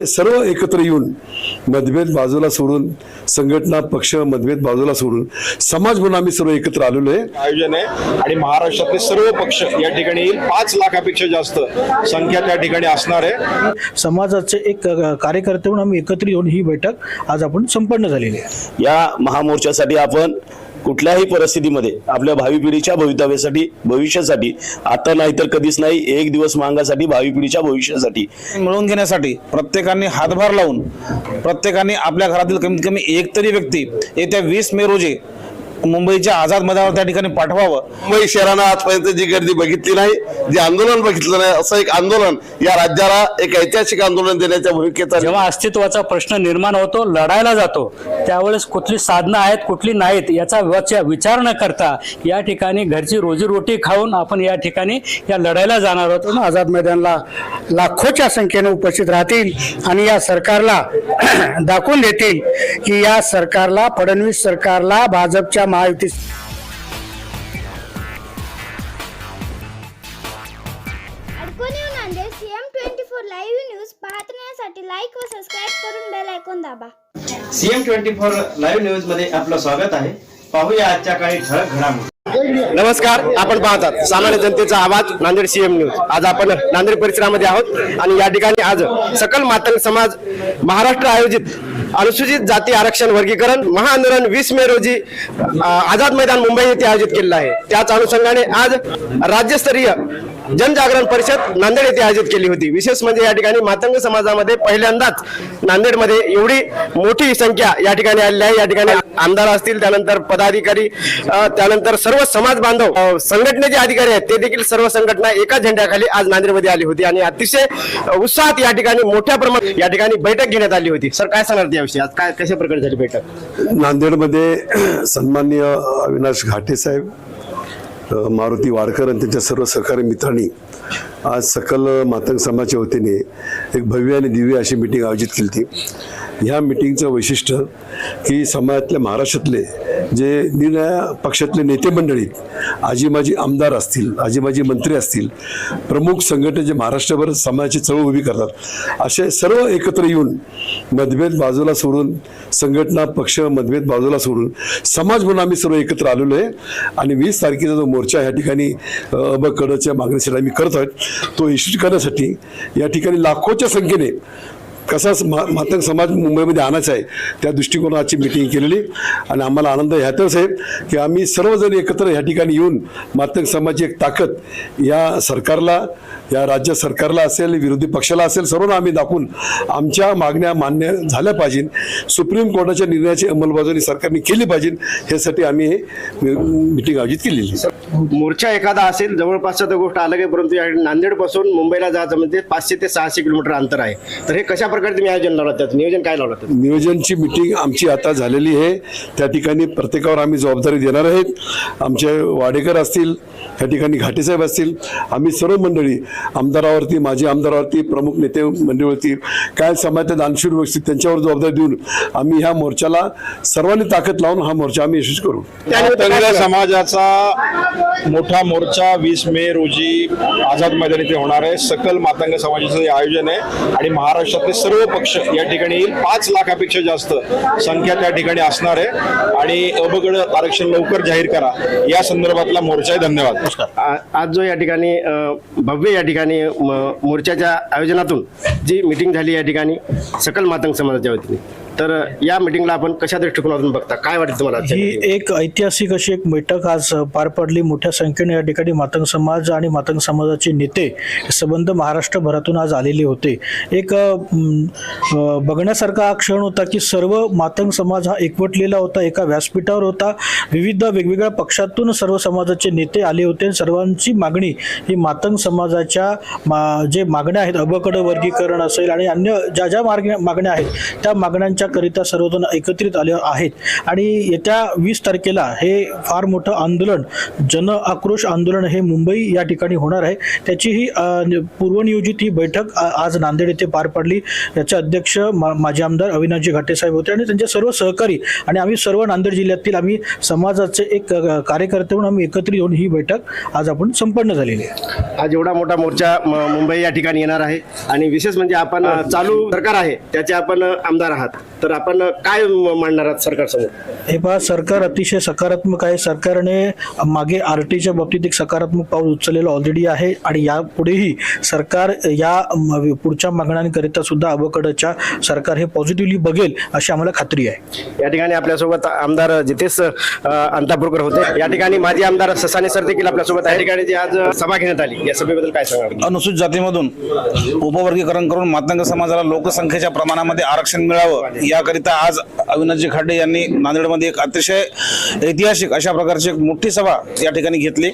सर्व एकत्र येऊन मतभेद बाजूला सोडून संघटना पक्ष मतभेद बाजूला सोडून समाज म्हणून आम्ही सर्व एकत्र आलेलो आहे. आयोजन आहे. आणि महाराष्ट्रातले सर्व पक्ष या ठिकाणी येईल. पाच लाखापेक्षा जास्त संख्या त्या ठिकाणी असणार आहे. समाजाचे एक कार्यकर्ते म्हणून आम्ही एकत्रित येऊन ही बैठक आज आपण संपन्न झालेली आहे. या महामोर्चासाठी आपण कुठल्याही परिस्थितीमध्ये आपल्या भावी पिढीच्या भवितव्यासाठी भविष्यासाठी आता नाही तर कधीच नाही एक दिवस मागासाठी भावी पिढीच्या भविष्यासाठी. मिळवून घेण्यासाठी प्रत्येकाने हातभार लावून प्रत्येकाने आपल्या घरातील कमीत कमी एक तरी व्यक्ती येत्या वीस मे रोजी मुंबईच्या आझाद मैदानावर त्या ठिकाणी पाठवावं. मुंबई शहरानं आजपर्यंत जी गर्दी बघितली नाही जे आंदोलन बघितलं नाही असं एक आंदोलन या राज्याला एक ऐतिहासिक आंदोलन देण्याच्या भूमिकेचा जेव्हा अस्तित्वाचा प्रश्न निर्माण होतो लढायला जातो त्यावेळेस कुठली साधनं आहेत कुठली नाहीत याचा वच- विचार न करता या ठिकाणी घरची रोजीरोटी खाऊन आपण या ठिकाणी या लढायला जाणार आहोत. आझाद मैदानला लाखोच्या संख्येने उपस्थित राहतील आणि या सरकारला दाखवून देतील की या सरकारला फडणवीस सरकारला भाजपच्या महायुती अडकून येऊन Nanded CM twenty four live news पाहण्यासाठी लाईक व सबस्क्राईब करून बेल ऐकून दाबा. सीएम ट्वेंटी फोर लाईव्ह न्यूजमध्ये आपलं स्वागत आहे. पाहूया आजच्या काही ठळक घडामोडी. नमस्कार आपण पाहतात सामान्य जनतेचा आवाज नांदेड सीएम न्यूज आज आपण नांदेड परिसरामध्ये आहोत आणि या ठिकाणी आज सकल मातंग समाज महाराष्ट्र आयोजित अनुसूचित जाती आरक्षण वर्गीकरण महाआंदोलन वीस मे रोजी आझाद मैदान मुंबई येथे आयोजित केलेलं आहे. त्याच अनुषंगाने आज राज्यस्तरीय जनजागरण परिषद नांदेड येथे आयोजित केली होती. विशेष म्हणजे या ठिकाणी मातंग समाजामध्ये पहिल्यांदाच नांदेडमध्ये एवढी मोठी संख्या या ठिकाणी आलेली आहे. या ठिकाणी आमदार असतील त्यानंतर पदाधिकारी त्यानंतर सर्व समाज बांधव संघटनेचे अधिकारी आहेत ते देखील सर्व संघटना एका झेंड्याखाली आज नांदेडमध्ये आली होती आणि अतिशय उत्साहात या ठिकाणी मोठ्या प्रमाणात या ठिकाणी बैठक घेण्यात आली होती. सर काय सांगणार याविषयी आज काय कशा प्रकारे झाली बैठक? नांदेडमध्ये सन्माननीय अविनाश घाटे साहेब मारुती वाडकर आणि त्यांच्या सर्व सहकारी मित्रांनी आज सकल मातंग समाजाच्या वतीने एक भव्य आणि दिव्य अशी मिटिंग आयोजित केली होती. ह्या मिटिंगचं वैशिष्ट्य की समाजातल्या महाराष्ट्रातले जे निर्णया पक्षातले नेते मंडळीत आजी माजी आमदार असतील आजी माजी मंत्री असतील प्रमुख संघटने जे महाराष्ट्रभर समाजाची चळवळ उभी करतात असे सर्व एकत्र येऊन मतभेद बाजूला सोडून संघटना पक्ष मतभेद बाजूला सोडून समाज म्हणून आम्ही सर्व एकत्र आलेलो आहे. आणि वीस तारखेचा जो मोर्चा ह्या ठिकाणी अबकडच्या मागणीसाठी आम्ही करत आहोत तो यशस्वी करण्यासाठी या ठिकाणी लाखोच्या संख्येने कसा मा मातंग समाज मुंबईमध्ये आणायचा आहे त्या दृष्टिकोनात आजची मिटिंग केलेली. आणि आम्हाला आनंद ह्यातच आहे की आम्ही सर्वजण एकत्र ह्या ठिकाणी येऊन मातंग समाजाची एक ताकद या सरकारला या राज्य सरकारला असेल विरोधी पक्षाला असेल सर्वांना आम्ही दाखवून आमच्या मागण्या मान्य झाल्या पाहिजे. सुप्रीम कोर्टाच्या निर्णयाची अंमलबजावणी सरकारने केली पाहिजे. ह्यासाठी आम्ही हे मिटिंग आयोजित केलेली मोर्चा एखादा असेल जवळपासच्या तर गोष्ट अलग आहे परंतु या मुंबईला जायचं म्हणजे पाचशे ते सहाशे किलोमीटर अंतर आहे. तर हे कशा प्रकारे तुम्ही आयोजन लावलं त्याचं नियोजन काय लावलं त्याचं? नियोजनची मिटिंग आमची आता झालेली आहे. त्या ठिकाणी प्रत्येकावर आम्ही जबाबदारी देणार आहेत. आमचे वाडेकर असतील या ठिकाणी घाटेसाहेब असतील आम्ही सर्व मंडळी आमदारावरती माजी आमदारावरती प्रमुख नेते मंडळीवरती काय समाजात दानशूर व्यवस्थित त्यांच्यावर जबाबदारी देऊन आम्ही ह्या मोर्चाला सर्वांनी ताकद लावून हा मोर्चा आम्ही यशस्वी करू. मातंग समाजाचा मोठा मोर्चा वीस मे रोजी आझाद मैदान इथे होणार आहे. सकल मातंग समाजाचं हे आयोजन आहे आणि महाराष्ट्रातले सर्व पक्ष या ठिकाणी येईल. पाच लाखापेक्षा जास्त संख्या त्या ठिकाणी असणार आहे. आणि अबगड आरक्षण लवकर जाहीर करा. या संदर्भातला मोर्चा आहे धन्यवाद आ- आज जो या ठिकाणी अ, भव्य या ठिकाणी म- मोर्चाच्या आयोजनातून जी मिटिंग झाली या ठिकाणी सकल मातंग समाजाच्या वतीने. तर या मिटिंगला आपण कशा दृष्टिकोनातून बघता? काय वाटतं तुम्हाला ही? एक ऐतिहासिक अशी एक बैठक आज पार पडली. मोठ्या संख्येने या ठिकाणी मातंग समाज आणि मातंग समाजाचे नेते संबंध महाराष्ट्रभरातून आज आलेले होते. एक बघण्यासारखा हा क्षण होता की सर्व मातंग समाज हा एकवटलेला होता एका व्यासपीठावर होता. विविध वेगवेगळ्या पक्षातून सर्व समाजाचे नेते आले होते सर्वांची मागणी ही मातंग समाजाच्या मा जे मागण्या आहेत अबकड वर्गीकरण असेल आणि अन्य ज्या ज्या मागण्या मागण्या आहेत त्या मागण्यांच्या करिता सर्वजण एकत्रित आले आहेत. आणि येत्या वीस तारखेला हे फार मोठं आंदोलन जन आक्रोश आंदोलन हे मुंबई या ठिकाणी होणार आहे. त्याची ही पूर्वनियोजित ही बैठक आज नांदेड येथे पार पडली. याचे अध्यक्ष मा माजी आमदार अविनाशजी घाटे साहेब होते आणि त्यांचे सर्व सहकारी आणि आम्ही सर्व नांदेड जिल्ह्यातील आम्ही समाजाचे एक कार्यकर्ते म्हणून आम्ही एकत्रित येऊन ही बैठक आज आपण संपन्न झालेली आहे. आज एवढा मोठा मोर्चा मुंबई या ठिकाणी येणार आहे. आणि विशेष म्हणजे आपण चालू सरकार आहे त्याचे आपण आमदार आहात. तर आपण काय मांडणार आहात सरकारसमोर? हे पहा सरकार अतिशय सकारात्मक आहे. सरकारने मागे आर टीच्या बाबतीत एक सकारात्मक पाऊल उचललेलं ऑलरेडी आहे आणि यापुढेही सरकार या म- पुढच्या मागण्यांकरिता सुद्धा अबकडच्या सरकार हे पॉझिटिव्हली बघेल अशी आम्हाला खात्री आहे. या ठिकाणी आपल्यासोबत आमदार जितेश अ, अंतापूरकर होते. या ठिकाणी माजी आमदार ससाने सर देखील आपल्यासोबत आहे या ठिकाणी जी आज सभा घेण्यात आली या सभेबद्दल काय सांगा अनुसूचित जातीमधून उपवर्गीकरण करून मातंग समाजाला लोकसंख्येच्या प्रमाणामध्ये आरक्षण मिळावं याकरिता आज अविनाशजी खाडे यांनी नांदेडमध्ये एक अतिशय ऐतिहासिक अशा प्रकारची एक मोठी सभा या ठिकाणी घेतली.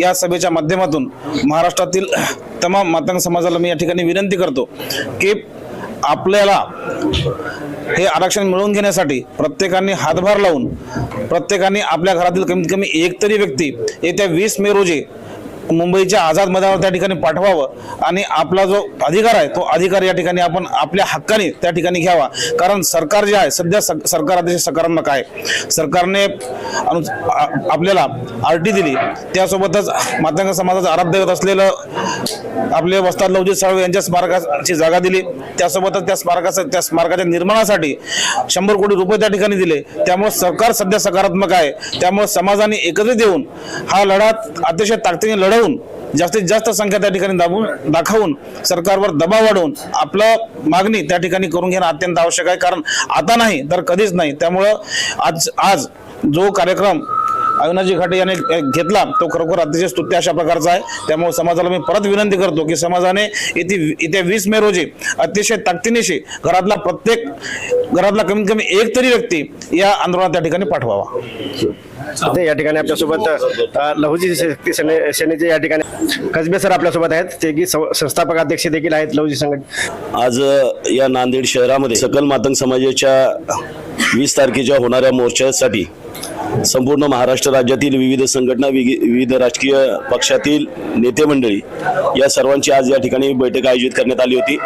या सभेच्या माध्यमातून महाराष्ट्रातील तमाम मातंग समाजाला मी या ठिकाणी विनंती करतो की आपल्याला हे आरक्षण मिळवून घेण्यासाठी प्रत्येकाने हातभार लावून प्रत्येकाने आपल्या घरातील कमीत कमी एक तरी व्यक्ती येत्या वीस मे रोजी मुंबईच्या आझाद मैदानावर त्या ठिकाणी पाठवावं आणि आपला जो अधिकार आहे तो अधिकार या ठिकाणी आपण आपल्या हक्काने त्या ठिकाणी घ्यावा. कारण सरकार जे आहे सध्या स- सरकार अतिशय सकारात्मक आहे. सरकारने अनु आपल्याला आर टी दिली. त्यासोबतच मातंग समाजाचं देत असलेलं आपले वस्ताद लवजित साळवे यांच्या स्मारकाची जागा दिली. त्यासोबतच त्या स्मारकाचं त्या स्मारकाच्या निर्माणासाठी शंभर कोटी रुपये त्या ठिकाणी दिले. त्यामुळे सरकार सध्या सकारात्मक आहे. त्यामुळे समाजाने एकत्रित येऊन हा लढा अतिशय ताकदीने वाढवून जास्तीत जास्त संख्या त्या ठिकाणी दाबून दाखवून सरकारवर दबाव वाढवून आपलं मागणी त्या ठिकाणी करून घेणं अत्यंत आवश्यक आहे. कारण आता नाही तर कधीच नाही. त्यामुळं आज आज जो कार्यक्रम अविनाशजी घाटे यांनी घेतला तो खरोखर अतिशय स्तुत्य अशा प्रकारचा आहे. त्यामुळे समाजाला मी परत विनंती करतो की समाजाने येथे येत्या वीस मे रोजी अतिशय ताकदीनिशी घरातला प्रत्येक घरातला कमीत कमी एक तरी व्यक्ती या आंदोलनात त्या ठिकाणी पाठवावा. या ठिकाणी आपल्यासोबत लहुजी सेनेचे या ठिकाणी कसबे सर आपल्यासोबत आहेत. ते की सं- संस्थापक अध्यक्ष देखील आहेत लहुजी संघट आज या नांदेड शहरामध्ये सकल मातंग समाजाच्या वीस तारखेच्या होणाऱ्या मोर्चासाठी संपूर्ण महाराष्ट्र राज्यातील विविध संघटना विविध राजकीय पक्षातील नेते मंडळी या सर्वांची आज या ठिकाणी बैठक आयोजित करण्यात आली होती.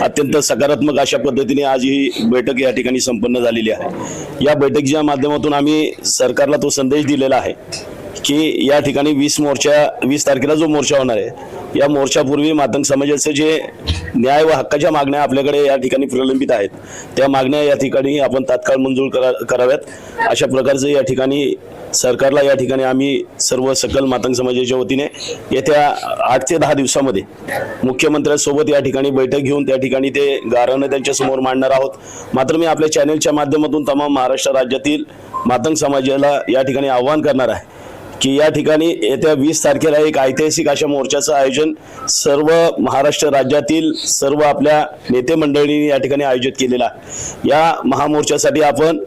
अत्यंत सकारात्मक अशा पद्धतीने आज ही बैठक या ठिकाणी संपन्न झालेली आहे. या बैठकीच्या माध्यमातून आम्ही सरकारला तो संदेश दिलेला आहे. की या ठिकाणी वीस मोर्चा वीस तारखेला जो मोर्चा होणार आहे या मोर्चापूर्वी मातंग समाजाचे जे न्याय व हक्काच्या मागण्या आपल्याकडे या ठिकाणी प्रलंबित आहेत त्या मागण्या या ठिकाणी आपण तात्काळ मंजूर करा कराव्यात. अशा प्रकारचं या ठिकाणी सरकारला या ठिकाणी आम्ही सर्व सकल मातंग समाजाच्या वतीने येत्या आठ ते दहा दिवसामध्ये मुख्यमंत्र्यांसोबत या ठिकाणी बैठक घेऊन त्या ठिकाणी ते गाऱ्हाणं त्यांच्यासमोर मांडणार आहोत. मात्र मी आपल्या चॅनेलच्या माध्यमातून तमाम महाराष्ट्र राज्यातील मातंग समाजाला या ठिकाणी आव्हान करणार आहे. की या ठिकाणी येत्या वीस तारखेला एक ऐतिहासिक अशा मोर्चाचं आयोजन सर्व महाराष्ट्र राज्यातील सर्व आपल्या नेते मंडळींनी या ठिकाणी आयोजित केलेला. या महामोर्चासाठी आपण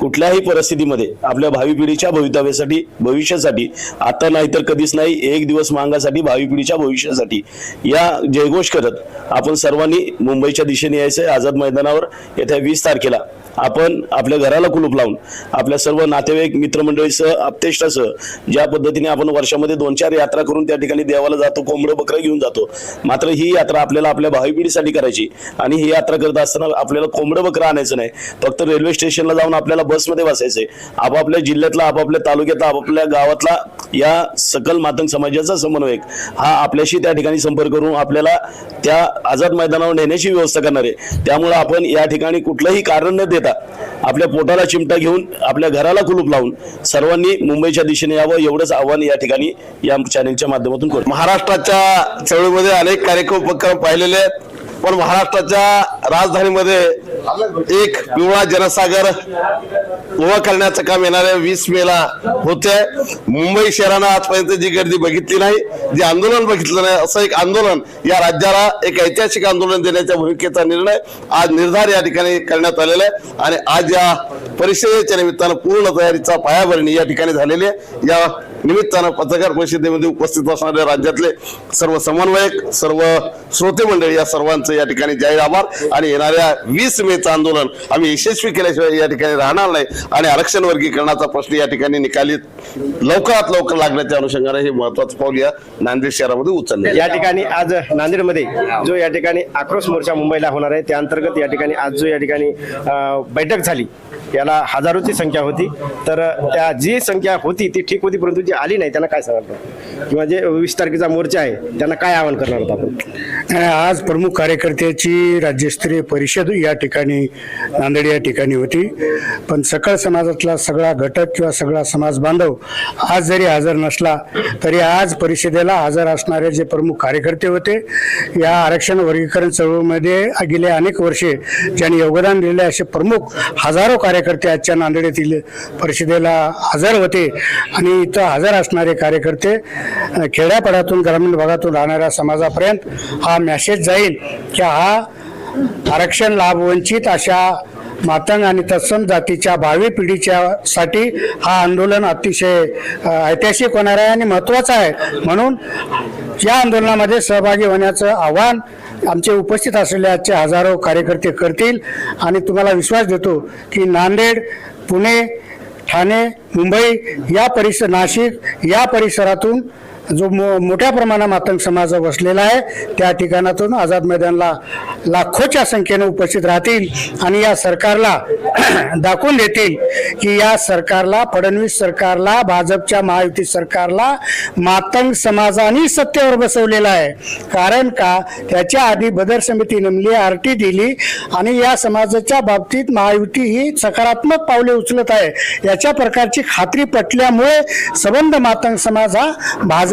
कुठल्याही परिस्थितीमध्ये आपल्या भावी पिढीच्या भवितव्यासाठी भविष्यासाठी आता नाही तर कधीच नाही एक दिवस मागासाठी भावी पिढीच्या भविष्यासाठी या जयघोष करत आपण सर्वांनी मुंबईच्या दिशेने यायचं आहे आझाद मैदानावर येत्या वीस तारखेला. आपण आपल्या घराला कुलूप लावून आपल्या सर्व नातेवाईक मित्रमंडळीसह आपतेष्टासह ज्या पद्धतीने आपण वर्षामध्ये दोन चार यात्रा करून त्या ठिकाणी देवाला जातो कोंबडं बकरं घेऊन जातो मात्र ही यात्रा आपल्याला आपल्या भावी पिढीसाठी करायची. आणि ही यात्रा करत असताना आपल्याला कोंबडं बकरं आणायचं नाही. फक्त रेल्वे स्टेशनला जाऊन आपल्याला बसमध्ये बसायचंय. आपापल्या जिल्ह्यातला आपापल्या तालुक्यातला आपापल्या गावातला या सकल मातंग समाजाचा समन्वयक हा आपल्याशी त्या ठिकाणी संपर्क करून आपल्याला त्या आझाद मैदानावर नेण्याची व्यवस्था करणार. आहे त्यामुळे आपण या ठिकाणी कुठलंही कारण न देता आपल्या पोटाला चिमटा घेऊन आपल्या घराला कुलूप लावून सर्वांनी मुंबईच्या दिशेने यावं एवढंच आव्हान या ठिकाणी या चॅनेलच्या माध्यमातून करतो महाराष्ट्राच्या चळवळीमध्ये अनेक कार्यक्रम उपक्रम पाहिलेले आहेत. पण महाराष्ट्राच्या राजधानीमध्ये एक पिवळा जनसागर उभा करण्याचं काम येणाऱ्या वीस मेला होते. मुंबई शहरानं आजपर्यंत जी गर्दी बघितली नाही जे आंदोलन बघितलं नाही असं एक आंदोलन या राज्याला एक ऐतिहासिक आंदोलन देण्याच्या भूमिकेचा निर्णय आज निर्धार या ठिकाणी करण्यात आलेला आहे. आणि आज या परिषदेच्या निमित्तानं पूर्ण तयारीचा पायाभरणी या ठिकाणी झालेली आहे. या निमित्तानं पत्रकार परिषदेमध्ये उपस्थित असणारे राज्यातले सर्व समन्वयक सर्व श्रोते मंडळी या सर्वांचं या ठिकाणी जाहीर आभार. आणि येणाऱ्या वीस मेचं आंदोलन आम्ही यशस्वी केल्याशिवाय या ठिकाणी राहणार नाही. आणि आरक्षण वर्गीकरणाचा प्रश्न या ठिकाणी निकाली लवकरात लवकर लागण्याच्या अनुषंगाने हे महत्वाचं पाऊल या नांदेड शहरामध्ये उचलले या ठिकाणी आज नांदेडमध्ये जो या ठिकाणी आक्रोश मोर्चा मुंबईला होणार आहे त्या अंतर्गत या ठिकाणी आज जो या ठिकाणी बैठक झाली याला हजारोची संख्या होती. तर त्या जी संख्या होती ती ठीक होती परंतु जी आली नाही त्यांना काय सांगणार किंवा जे वीस तारखेचा मोर्चा आहे त्यांना काय आवाहन करणार होता आपण? आज प्रमुख कार्यकर्त्याची राज्यस्तरीय परिषद या ठिकाणी नांदेड या ठिकाणी होती. पण सकळ समाजातला सगळा घटक किंवा सगळा समाज बांधव आज जरी हजर नसला तरी आज परिषदेला हजर असणारे जे प्रमुख कार्यकर्ते होते या आरक्षण वर्गीकरण चळवळीमध्ये गेले अनेक वर्षे ज्यांनी योगदान दिलेले असे प्रमुख हजारो कार्य कार्यकर्ते आजच्या नांदेड येथील परिषदेला हजर होते आणि इथं हजर असणारे कार्यकर्ते खेड्यापाड्यातून ग्रामीण भागातून राहणाऱ्या समाजापर्यंत हा मेसेज जाईल की हा आरक्षण लाभ वंचित अशा मातंग आणि तत्सम जातीच्या भावी पिढीच्या साठी हा आंदोलन अतिशय ऐतिहासिक होणार आहे आणि महत्त्वाचं आहे. म्हणून या आंदोलनामध्ये सहभागी होण्याचं आव्हान आमचे उपस्थित असलेले आजचे हजारो कार्यकर्ते करतील आणि तुम्हाला विश्वास देतो की नांदेड पुणे ठाणे मुंबई या परिसर नाशिक या परिसरातून जो मो मोठ्या प्रमाणात मातंग समाज वसलेला आहे त्या ठिकाणातून आझाद मैदानला लाखोच्या संख्येने उपस्थित राहतील आणि या सरकारला दाखवून देतील की या सरकारला फडणवीस सरकारला भाजपच्या महायुती सरकारला मातंग समाजाने सत्तेवर बसवलेला आहे. कारण का? त्याच्या आधी बदर समिती नेमली आर टी दिली आणि या समाजाच्या बाबतीत महायुती ही सकारात्मक पावले उचलत आहे. याच्या प्रकारची खात्री पटल्यामुळे सबंध मातंग समाज हा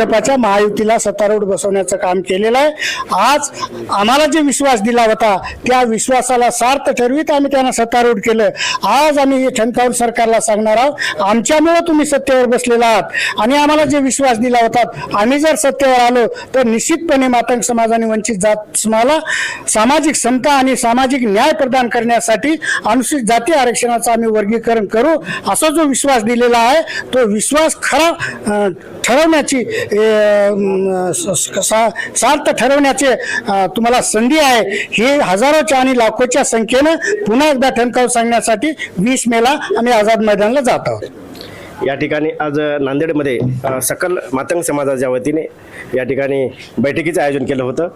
भाजपाच्या महायुतीला सत्तारूढ बसवण्याचं काम केलेलं आहे. आज आम्हाला जे विश्वास दिला होता त्या विश्वासाला सार्थ ठरवीत आम्ही त्यांना सत्तारूढ केलं. आज आम्ही हे ठणकावून सरकारला सांगणार आहोत आमच्यामुळं तुम्ही सत्तेवर बसलेला आहात आणि आम्हाला जे विश्वास दिला होता आम्ही जर सत्तेवर आलो तर निश्चितपणे मातंग समाज आणि वंचित जात समाजाला सामाजिक समता आणि सामाजिक न्याय प्रदान करण्यासाठी अनुसूचित जाती आरक्षणाचं आम्ही वर्गीकरण करू असा जो विश्वास दिलेला आहे तो विश्वास खरा ठरवण्याची ते सा- सार्थ ठरवण्याचे तुम्हाला संधी आहे. ही हजारोच्या आणि लाखोच्या संख्येनं पुन्हा एकदा ठणकाव सांगण्यासाठी वीस मेला आम्ही आझाद मैदानला जात आहोत. या ठिकाणी आज नांदेडमध्ये सकल मातंग समाजाच्या वतीने या ठिकाणी बैठकीचं आयोजन केलं होतं.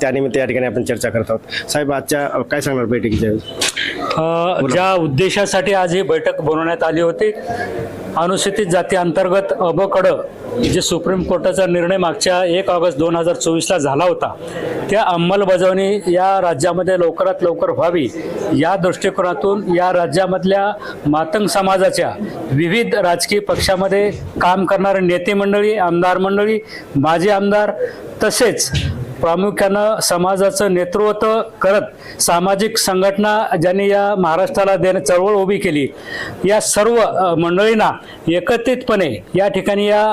त्यानिमित्त या ठिकाणी आपण चर्चा करत आहोत. साहेब आजच्या काय सांगणार बैठकीच्या ज्या उद्देशासाठी आज ही बैठक बनवण्यात आली होती अनुसूचित जाती अंतर्गत अबकड जे सुप्रीम कोर्टाचा निर्णय मागच्या एक ऑगस्ट दोन हजार चोवीसला झाला होता त्या अंमलबजावणी या राज्यामध्ये लवकरात लवकर व्हावी या दृष्टिकोनातून या राज्यामधल्या मातंग समाजाच्या विविध राजकीय पक्षामध्ये काम करणारे नेते मंडळी आमदार मंडळी माजी आमदार तसेच प्रामुख्यानं समाजाचं नेतृत्व करत सामाजिक संघटना ज्यांनी या महाराष्ट्राला देण चळवळ उभी केली या सर्व मंडळींना एकत्रितपणे या ठिकाणी या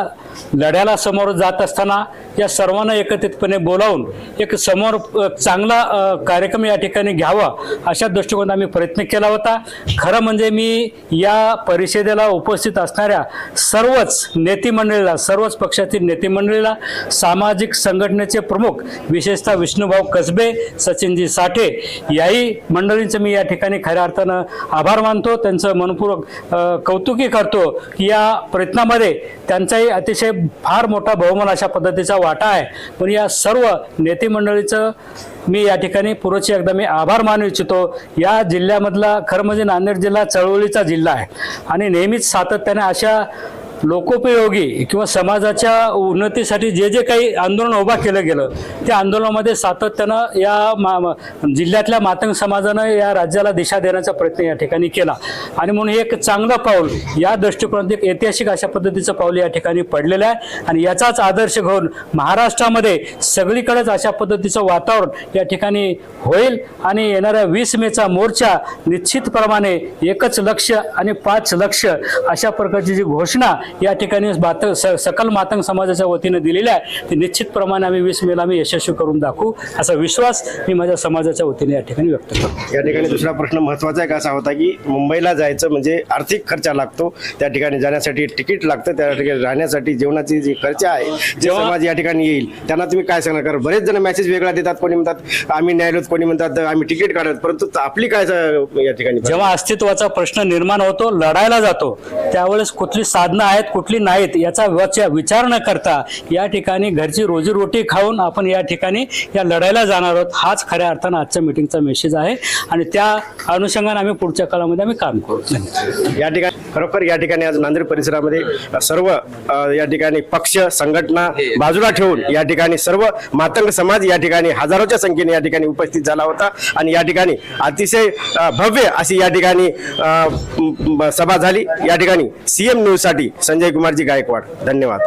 लढ्याला समोर जात असताना या सर्वांना एकत्रितपणे बोलावून एक समोर चांगला कार्यक्रम या ठिकाणी घ्यावा अशा दृष्टिकोनात आम्ही प्रयत्न केला होता. खरं म्हणजे मी या परिषदेला उपस्थित असणाऱ्या सर्वच नेतेमंडळीला सर्वच पक्षातील नेतेमंडळीला सामाजिक संघटनेचे प्रमुख विशेषतः विष्णुभाऊ कसबे सचिनजी साठे याही मंडळींचं मी या ठिकाणी खऱ्या अर्थानं आभार मानतो. त्यांचं मनपूर्वक कौतुकी करतो की या प्रयत्नामध्ये त्यांचाही अतिशय फार मोठा बहुमान अशा पद्धतीचा वाटा आहे. पण या सर्व नेते मंडळीचं मी या ठिकाणी पुरोचे एकदा मी आभार मानू इच्छितो. या जिल्ह्यामधला खरं म्हणजे नांदेड जिल्हा चळवळीचा जिल्हा आहे. आणि नेहमीच सातत्याने अशा लोकोपयोगी किंवा समाजाच्या उन्नतीसाठी जे जे काही आंदोलन उभा केलं गेलं त्या आंदोलनामध्ये सातत्यानं या मा जिल्ह्यातल्या मातंग समाजानं या राज्याला दिशा देण्याचा प्रयत्न या ठिकाणी केला. आणि म्हणून हे एक चांगलं पाऊल या दृष्टिकोनात एक ऐतिहासिक अशा पद्धतीचं पाऊल या ठिकाणी पडलेलं आहे. आणि याचाच आदर्श घेऊन महाराष्ट्रामध्ये सगळीकडेच अशा पद्धतीचं वातावरण या ठिकाणी होईल. आणि येणाऱ्या वीस मेचा मोर्चा निश्चितप्रमाणे एकच लक्ष आणि पाच लक्ष अशा प्रकारची जी घोषणा या ठिकाणी मात स- सकल मातंग समाजाच्या वतीनं दिलेल्या आहे. ते निश्चितप्रमाणे आम्ही वीस मेला आम्ही यशस्वी करून दाखवू. असा विश्वास मी माझ्या समाजाच्या वतीने या ठिकाणी व्यक्त करतो. या ठिकाणी दुसरा प्रश्न महत्त्वाचा एक असा होता की मुंबईला जायचं म्हणजे आर्थिक खर्च लागतो. त्या ठिकाणी जाण्यासाठी तिकीट लागतं. त्या ठिकाणी राहण्यासाठी जेवणाची जी खर्च आहे जे समाज या ठिकाणी येईल त्यांना तुम्ही काय सांगणार? कारण बरेच जण मेसेज वेगळा देतात. कोणी म्हणतात आम्ही न्यायलोत कोणी म्हणतात आम्ही तिकीट काढत. परंतु आपली काय या ठिकाणी जेव्हा अस्तित्वाचा प्रश्न निर्माण होतो लढायला जातो त्यावेळेस कुठली साधनं आहेत कुठली नाहीत याचा विचार न करता या ठिकाणी घरची रोजीरोटी खाऊन आपण या ठिकाणी या लढायला जाणार आहोत. हाच खऱ्या अर्थानं आजच्या मिटिंगचा मेसेज आहे. आणि त्या अनुषंगाने आम्ही पुढच्या काळामध्ये आम्ही काम करू. या ठिकाणी खरोखर या ठिकाणी आज नांदेड परिसरामध्ये सर्व या ठिकाणी पक्ष संघटना बाजूला ठेवून या ठिकाणी सर्व मातंग समाज या ठिकाणी हजारोच्या संख्येने या ठिकाणी उपस्थित झाला होता. आणि या ठिकाणी अतिशय भव्य अशी या ठिकाणी सभा झाली. या ठिकाणी सीएम न्यूजसाठी संजय कुमारजी गायकवाड. धन्यवाद.